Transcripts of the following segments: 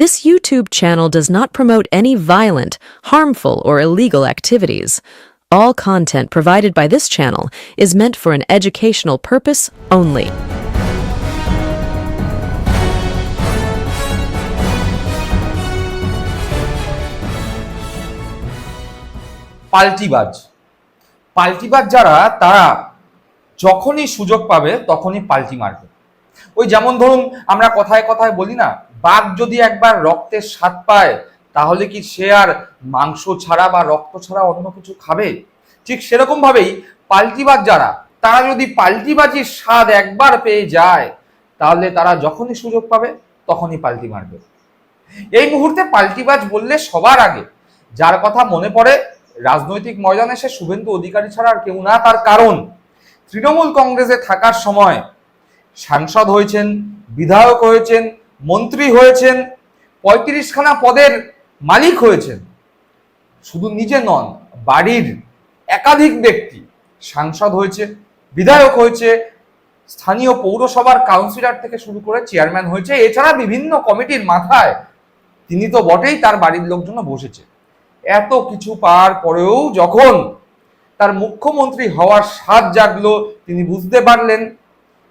This YouTube channel does not promote any violent, harmful, or illegal activities. All content provided by this channel is meant for an educational purpose only. পাল্টিবাজ পাল্টিবাজ যারা তারা যখনই সুযোগ পাবে তখনই পাল্টি মারবে ওই যেমন ধরুন আমরা কথায় কথায় বলি না বাঘ যদি একবার রক্তের স্বাদ পায়, তাহলে কি সে আর মাংস ছাড়া বা রক্ত ছাড়া অন্য কিছু খাবে? ঠিক সেরকম ভাবেই পাল্টিবাজ যারা, তারা যদি পাল্টিবাজির স্বাদ একবার পেয়ে যায়, তাহলে তারা যখনই সুযোগ পাবে, তখনই পাল্টি মারবে। এই মুহূর্তে পাল্টিবাজ বললে সবার আগে, যার কথা মনে পড়ে, রাজনৈতিক ময়দানে সে শুভেন্দু অধিকারী ছাড়া আর কেউ না, তার কারণ, তৃণমূল কংগ্রেসে থাকার সময় সাংসদ হয়েছেন, বিধায়ক হয়েছেন মন্ত্রী হয়েছেন, পঁয়ত্রিশখানা পদের মালিক হয়েছেন। শুধু নিজে নন, বাড়ির একাধিক ব্যক্তি, সাংসদ হয়েছে, বিধায়ক হয়েছে, স্থানীয় পৌরসভার কাউন্সিলর থেকে শুরু করে চেয়ারম্যান হয়েছে, এছাড়া বিভিন্ন কমিটির মাথায় তিনি তো বটেই তার বাড়ির লোকজন বসেছে। এত কিছু পাওয়ার পরেও যখন তার মুখ্যমন্ত্রী হওয়ার স্বাদ জাগলো, তিনি বুঝতে পারলেন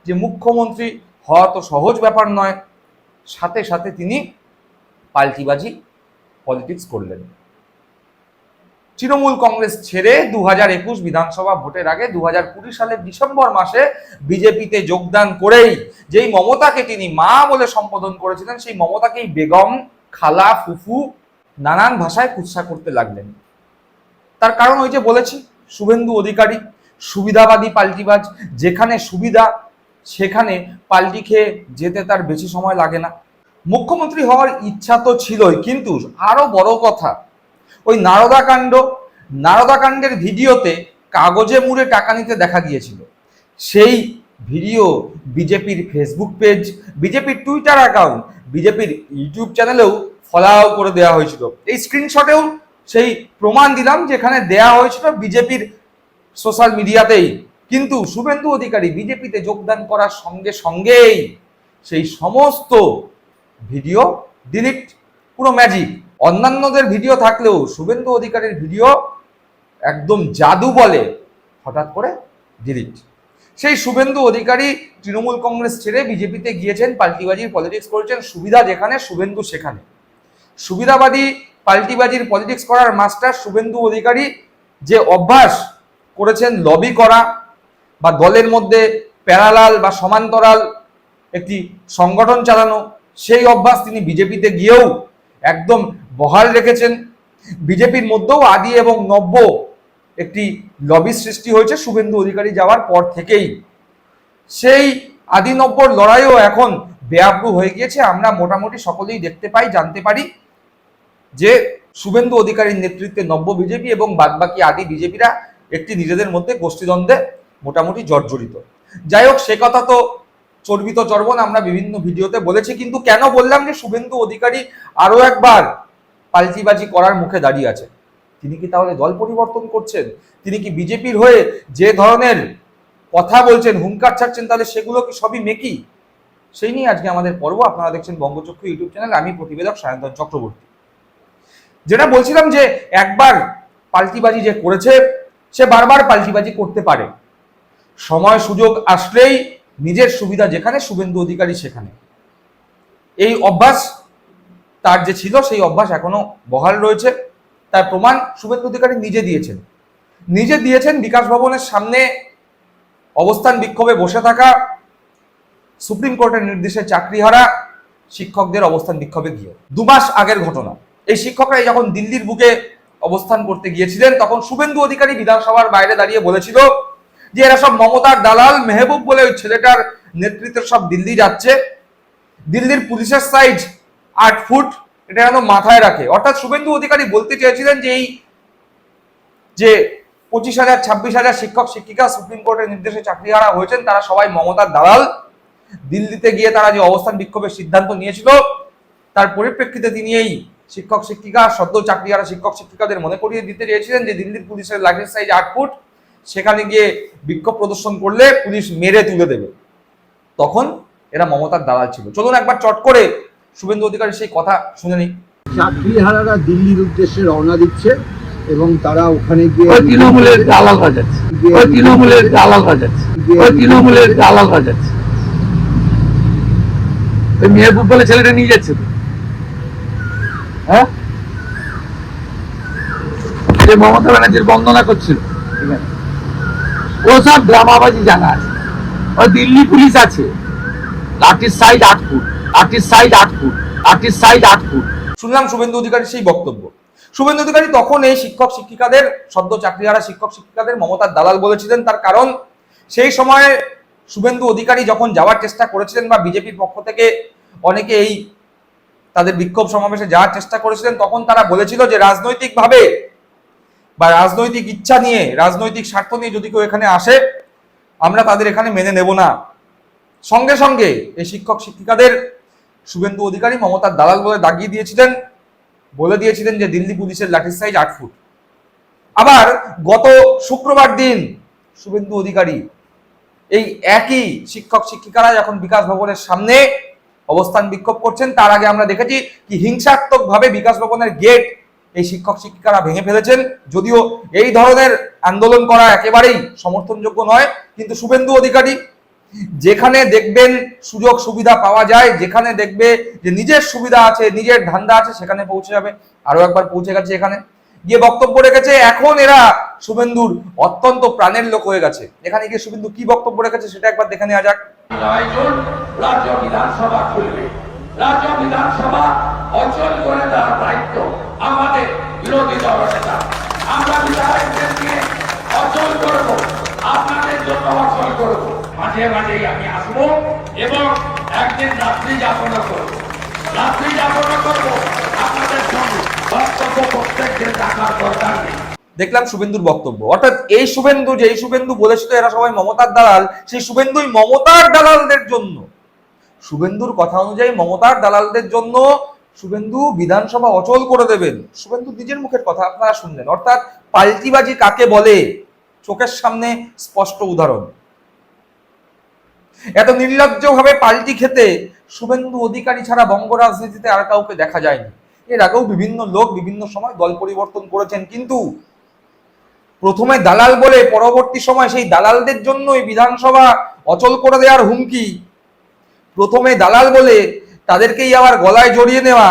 যে মুখ্যমন্ত্রী হওয়া তো সহজ ব্যাপার নয়। সাথে সাথে তিনি পাল্টিবাজি পলিটিক্স করলেন। তৃণমূল কংগ্রেস ছেড়ে দু হাজার একুশ বিধানসভা ভোটের আগে দু হাজার কুড়ি সালের ডিসেম্বর মাসে বিজেপিতে যোগদান করেই যেই মমতাকে তিনি মা বলে সম্বোধন করেছিলেন, সেই মমতাকেই বেগম, খালা, ফুফু নানান ভাষায় কুৎসা করতে লাগলেন। তার কারণ ওই যে বলেছি, শুভেন্দু অধিকারী, সুবিধাবাদী পাল্টিবাজ, যেখানে সুবিধা সেখানে পাল্টি খেয়ে যেতে তার বেশি সময় লাগে না। মুখ্যমন্ত্রী হওয়ার ইচ্ছা তো ছিলই, কিন্তু আরও বড় কথা, ওই নারদাকাণ্ড নারদাকাণ্ডের ভিডিওতে কাগজে মুড়ে টাকা নিতে দেখা গিয়েছিল। সেই ভিডিও বিজেপির ফেসবুক পেজ, বিজেপির টুইটার অ্যাকাউন্ট, বিজেপির ইউটিউব চ্যানেলেও ফলাও করে দেওয়া হয়েছিল। এই স্ক্রিনশটেও সেই প্রমাণ দিলাম, যেখানে দেয়া হয়েছিল বিজেপির সোশ্যাল মিডিয়াতেই। কিন্তু শুভেন্দু অধিকারী বিজেপিতে যোগদান করার সঙ্গে সঙ্গেই সেই সমস্ত ভিডিও ডিলিট, পুরো ম্যাজিক অন্যান্যদের ভিডিও থাকলেও শুভেন্দু অধিকারীর ভিডিও একদম জাদু বলে হঠাৎ করে ডিলিট। সেই শুভেন্দু অধিকারী তৃণমূল কংগ্রেস ছেড়ে বিজেপিতে গিয়েছেন, পাল্টিবাজির পলিটিক্স করেছেন, সুবিধা যেখানে, শুভেন্দু সেখানে। সুবিধাবাদী পাল্টিবাজির পলিটিক্স করার মাস্টার শুভেন্দু অধিকারী যে অভ্যাস করেছেন লবি করা বা দলের মধ্যে প্যারালাল বা সমান্তরাল একটি সংগঠন চালানো, সেই অভ্যাস তিনি বিজেপিতে গিয়েও একদম বহাল রেখেছেন। বিজেপির মধ্যেও আদি এবং নব্য একটি লবি সৃষ্টি হয়েছে শুভেন্দু অধিকারী যাওয়ার পর থেকেই। সেই আদি নব্বর লড়াইও এখন বেআব্রু হয়ে গিয়েছে। আমরা মোটামুটি সকলেই দেখতে পাই, জানতে পারি যে শুভেন্দু অধিকারীর নেতৃত্বে নব্য বিজেপি এবং বাদবাকি আদি বিজেপিরা একটি নিজেদের মধ্যে গোষ্ঠীদ্বন্দ্বে মোটামুটি জর্জরিত। যাই হোক, সে কথা তো চর্বিত চর্বণ, আমরা বিভিন্ন ভিডিওতে বলেছি, কিন্তু কেন বললাম যে শুভেন্দু অধিকারী আরও একবার পাল্টিবাজি করার মুখে দাঁড়িয়ে আছে? তিনি কি তাহলে দল পরিবর্তন করছেন? তিনি কি বিজেপির হয়ে যে ধরনের কথা বলছেন, হুঙ্কার ছাড়ছেন, তাহলে সেগুলো কি সবই মেকি সেই নিয়ে আজকে আমাদের পর্ব, আপনারা দেখছেন বঙ্গচক্ষু ইউটিউব চ্যানেল, আমি প্রতিবেদক সায়ন্তন চক্রবর্তী। যেটা বলছিলাম যে একবার পাল্টিবাজি যে করেছে, সে বারবার পাল্টিবাজি করতে পারে। সময় সুযোগ আসলেই নিজের সুবিধা যেখানে, শুভেন্দু অধিকারী সেখানে। এই অভ্যাস তার যে ছিল, সেই অভ্যাস এখনও বহাল রয়েছে। তার প্রমাণ শুভেন্দু অধিকারী নিজে দিয়েছেন। নিজে দিয়েছেন বিকাশ ভবনের সামনে অবস্থান বিক্ষোভে বসে থাকা সুপ্রিম কোর্টের নির্দেশে চাকরিহারা শিক্ষকদের অবস্থান বিক্ষোভে গিয়ে। দু মাস আগের ঘটনা। এই শিক্ষকরা যখন দিল্লির বুকে অবস্থান করতে গিয়েছিলেন, তখন শুভেন্দু অধিকারী বিধানসভার বাইরে দাঁড়িয়ে বলেছিল যে এরা সব মমতার দালাল, মেহবুব বলে ওই ছেলেটার নেতৃত্বে সব দিল্লি যাচ্ছে। দিল্লির পুলিশের সাইজ আট ফুট, এটা যেন মাথায় রাখে। অর্থাৎ শুভেন্দু অধিকারী বলতে চেয়েছিলেন যে এই যে পঁচিশ হাজার, ছাব্বিশ হাজার শিক্ষক, শিক্ষিকা সুপ্রিম কোর্টের নির্দেশে চাকরিহারা হয়েছেন, তারা সবাই মমতার দালাল। দিল্লিতে গিয়ে তারা যে অবস্থান বিক্ষোভের সিদ্ধান্ত নিয়েছিল, তার পরিপ্রেক্ষিতে তিনি এই শিক্ষক, শিক্ষিকা, সদ্য চাকরি চাকরিহারা শিক্ষক, শিক্ষিকাদের মনে করিয়ে দিতে চেয়েছিলেন যে দিল্লির পুলিশের লাগেজ সাইজ আট ফুট সেখানে গিয়ে বিক্ষোভ প্রদর্শন করলে পুলিশ মেরে তুলে দেবে। তখন এরা মমতার দালাল ছিল। চলুন একবার চট করে শুভেন্দু অধিকারী সেই কথা শুনে নিই। চাকরিহারারা দিল্লির উদ্দেশ্যে রওনা দিচ্ছে এবং তারা ওখানে গিয়ে তৃণমূলের দালাল ওই তৃণমূলের দালাল ওই তৃণমূলের দালাল বাজাচ্ছে ওই মেহবুব বলে ছেলেটা নিয়ে যাচ্ছে। তো হ্যাঁ? যে মমতা ব্যানার্জির বন্দনা করছিল। ও সব ড্রামাবাজি জানা আছে। ওই দিল্লি পুলিশ আছে। লাঠির সাইড আট ফুট লাঠির সাইজ আট ফুট লাঠির সাইজ আট ফুট শুনলাম শুভেন্দু অধিকারীর সেই বক্তব্য। শুভেন্দু অধিকারী তখন এই শিক্ষক শিক্ষিকাদের, সদ্য চাকরিহারা শিক্ষক শিক্ষিকাদের মমতার দালাল বলেছিলেন। তার কারণ, সেই সময়ে শুভেন্দু অধিকারী যখন যাওয়ার চেষ্টা করেছিলেন বা বিজেপির পক্ষ থেকে অনেকে এই তাদের বিক্ষোভ সমাবেশে যাওয়ার চেষ্টা করেছিলেন, তখন তারা বলেছিল যে রাজনৈতিকভাবে বা রাজনৈতিক ইচ্ছা নিয়ে, রাজনৈতিক স্বার্থ নিয়ে যদি কেউ এখানে আসে, আমরা তাদের এখানে মেনে নেব না। সঙ্গে সঙ্গে এই শিক্ষক শিক্ষিকাদের শুভেন্দু অধিকারী মমতার দালাল বলে দাগিয়ে দিয়েছিলেন, বলে দিয়েছিলেন যে দিল্লি পুলিশের লাঠির সাইজ আট ফুট। আবার গত শুক্রবার দিন শুভেন্দু অধিকারী এই একই শিক্ষক শিক্ষিকারা যখন বিকাশ ভবনের সামনে অবস্থান বিক্ষোভ করছেন, তার আগে আমরা দেখেছি কি হিংসাত্মক ভাবে বিকাশ ভবনের গেট এই শিক্ষক শিক্ষিকারা ভেঙে ফেলেছেন। যদিও এই ধরনের আন্দোলন করা একেবারেই সমর্থনযোগ্য নয়, কিন্তু শুভেন্দু অধিকারী, যেখানে দেখবেন সুযোগ সুবিধা পাওয়া যায়, যেখানে দেখবে যে নিজের সুবিধা আছে, নিজের ধান্দা আছে, সেখানে পৌঁছে যাবে। আরও একবার পৌঁছে গেছে এখানে। গিয়ে বক্তব্য রেখেছে, এখন এরা শুভেন্দুর অত্যন্ত প্রাণের লোক হয়ে গেছে। এখানে গিয়ে শুভেন্দু কি বক্তব্য রেখেছে সেটা একবার দেখে নেওয়া যাক। রাজ্য বিধানসভা খুলবে। রাজ্য বিধানসভা অচল করে দেওয়ার দায়িত্ব আমাদের বিরোধী দল নেতা আমরা বিধায়কদের নিয়ে অচল করব, আপনাদের জন্য অচল করব। মাঝে মাঝেই আমি আসব এবং একদিন রাত্রি যাপন করব। রাত্রি যাপন করব, আপনাদের সঙ্গে বক্তব্য প্রত্যেকদের টাকার দরকার নেই। দেখলাম শুভেন্দুর বক্তব্য। অর্থাৎ এই শুভেন্দু যে, এই শুভেন্দু বলেছিল এরা সবাই মমতার দালাল, সেই শুভেন্দুই মমতার দালালদের জন্য। শুভেন্দুর কথা অনুযায়ী মমতার দালালদের জন্য শুভেন্দু বিধানসভা অচল করে দেবেন। শুভেন্দু নিজের মুখের কথা আপনারা শুনলেন। অর্থাৎ পাল্টিবাজি কাকে বলে? চোখের সামনে স্পষ্ট উদাহরণ। এত নির্লজ্জভাবে পাল্টি খেতে শুভেন্দু অধিকারী ছাড়া বঙ্গ রাজনীতিতে আর কাউকে দেখা যায়নি। এর আগেও বিভিন্ন লোক বিভিন্ন সময় দল পরিবর্তন করেছেন, কিন্তু প্রথমে দালাল বলে পরবর্তী সময় সেই দালালদের জন্যই বিধানসভা অচল করে দেওয়ার হুমকি প্রথমে দালাল বলে তাদেরকেই আবার গলায় জড়িয়ে নেওয়া।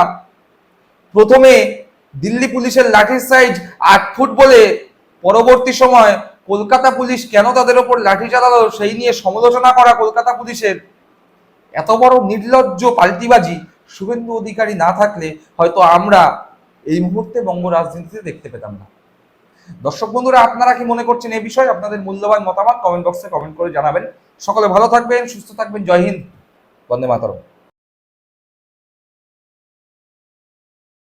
প্রথমে দিল্লি পুলিশের লাঠির সাইজ আট ফুট বলে পরবর্তী সময় কলকাতা পুলিশ কেন তাদের ওপর লাঠি চালালো সেই নিয়ে সমালোচনা করা কলকাতা পুলিশের। এত বড় নির্লজ্জ পাল্টিবাজি শুভেন্দু অধিকারী না থাকলে হয়তো আমরা এই মুহূর্তে বঙ্গ রাজনীতিতে দেখতে পেতাম না। দর্শক বন্ধুরা, আপনারা কি মনে করছেন এই বিষয়ে? আপনাদের মূল্যবান মতামত কমেন্ট বক্সে কমেন্ট করে জানাবেন। সকলে ভালো থাকবেন, সুস্থ থাকবেন, জয় হিন্দ। വന്ദേ മാതരം.